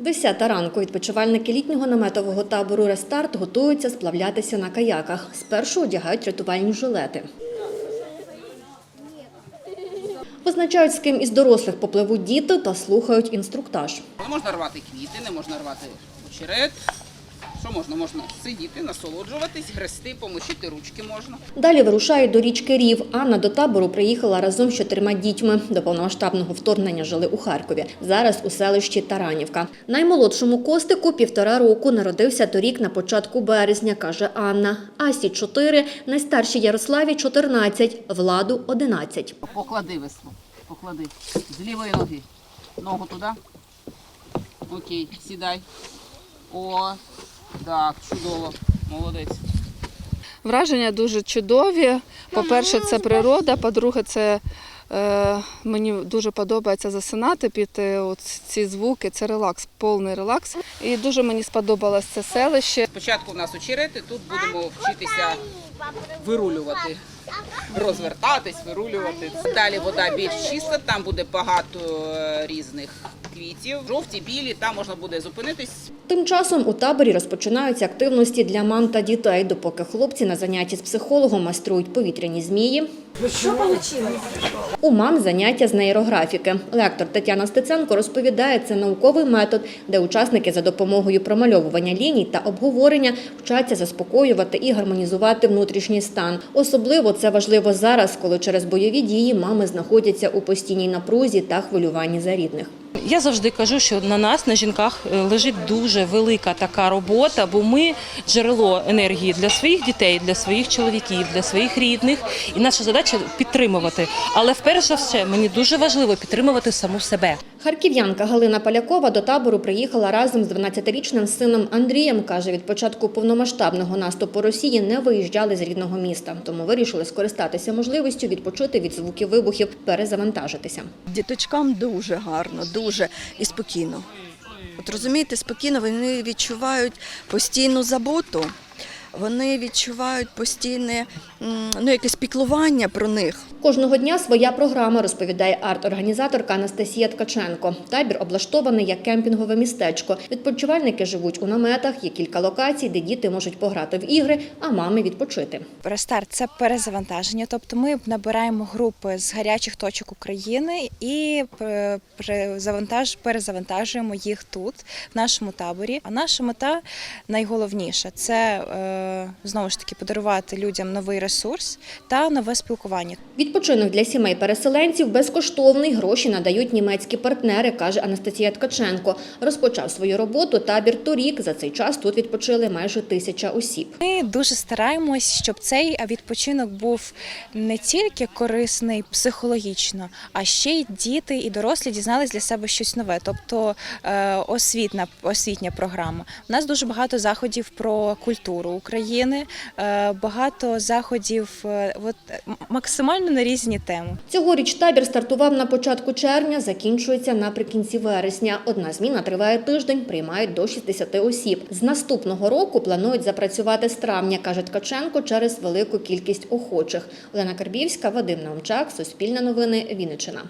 Десята ранку відпочивальники літнього наметового табору Рестарт готуються сплавлятися на каяках. Спершу одягають рятувальні жилети. Визначають, з ким із дорослих попливуть діти та слухають інструктаж. Не можна рвати квіти, не можна рвати очерет. Що можна? Можна сидіти, насолоджуватись, грести, помочити ручки можна. Далі вирушають до річки Рів. Анна до табору приїхала разом з чотирма дітьми. До повномасштабного вторгнення жили у Харкові. Зараз у селищі Таранівка. Наймолодшому Костику півтора року народився торік на початку березня, каже Анна. Асі 4, найстаршій Ярославі 14, Владу 11. Поклади весло. Поклади. З лівої ноги. Ногу туди. Окей, сідай. О, так, чудово. Молодець. Враження дуже чудові. По-перше, це природа, по-друге, це мені дуже подобається засинати під е, от ці звуки. Це релакс, повний релакс. І дуже мені сподобалось це селище. Спочатку в нас очерети, тут будемо вчитися вирулювати. Розвертатись, вирулювати. Далі вода більш чиста, там буде багато е, різних квітів. Жовті, білі, там можна буде зупинитись, Тим часом у таборі розпочинаються активності для мам та дітей, допоки хлопці на занятті з психологом майструють повітряні змії. У мам заняття з нейрографіки. Лектор Тетяна Стеценко розповідає, це науковий метод, де учасники за допомогою промальовування ліній та обговорення вчаться заспокоювати і гармонізувати внутрішній стан. Особливо це важливо зараз, коли через бойові дії мами знаходяться у постійній напрузі та хвилюванні за рідних. Я завжди кажу, що на нас, на жінках, е, лежить дуже велика така робота, бо ми джерело енергії для своїх дітей, для своїх чоловіків, для своїх рідних. І наша задача підтримувати. Але вперше за все мені дуже важливо підтримувати саму себе. Харків'янка Галина Полякова до табору приїхала разом з 12-річним сином Андрієм. Каже, від початку повномасштабного наступу Росії не виїжджали з рідного міста, тому вирішили скористатися можливістю відпочити від звуків вибухів, перезавантажитися. Діточкам дуже гарно, дуже і спокійно. От розумієте, спокійно вони відчувають постійну заботу, вони відчувають постійне ну, якесь піклування про них. Кожного дня своя програма, розповідає арт-організаторка Анастасія Ткаченко. Табір облаштований як кемпінгове містечко. Відпочивальники живуть у наметах, є кілька локацій, де діти можуть пограти в ігри, а мами відпочити. Рестарт це перезавантаження, тобто ми набираємо групи з гарячих точок України і е, перезавантажуємо їх тут, в нашому таборі. А наша мета найголовніша це е, знову ж таки подарувати людям новий ресурс та нове спілкування. Відпочинок для сімей переселенців безкоштовний. Гроші надають німецькі партнери, каже Анастасія Ткаченко. Розпочав свою роботу табір торік. За цей час тут відпочили майже тисяча осіб. Ми дуже стараємось, щоб цей відпочинок був не тільки корисний психологічно, а ще й діти і дорослі дізнались для себе щось нове, тобто е, освітна освітня програма. У нас дуже багато заходів про культуру України, е, багато заходів е, от, максимально на різні теми. Цьогоріч табір стартував на початку червня, закінчується наприкінці вересня. Одна зміна триває тиждень, приймають до 60 осіб. З наступного року планують запрацювати з травня, каже Ткаченко, через велику кількість охочих. Олена Карбівська, Вадим Наумчак, Суспільне новини, Вінниччина.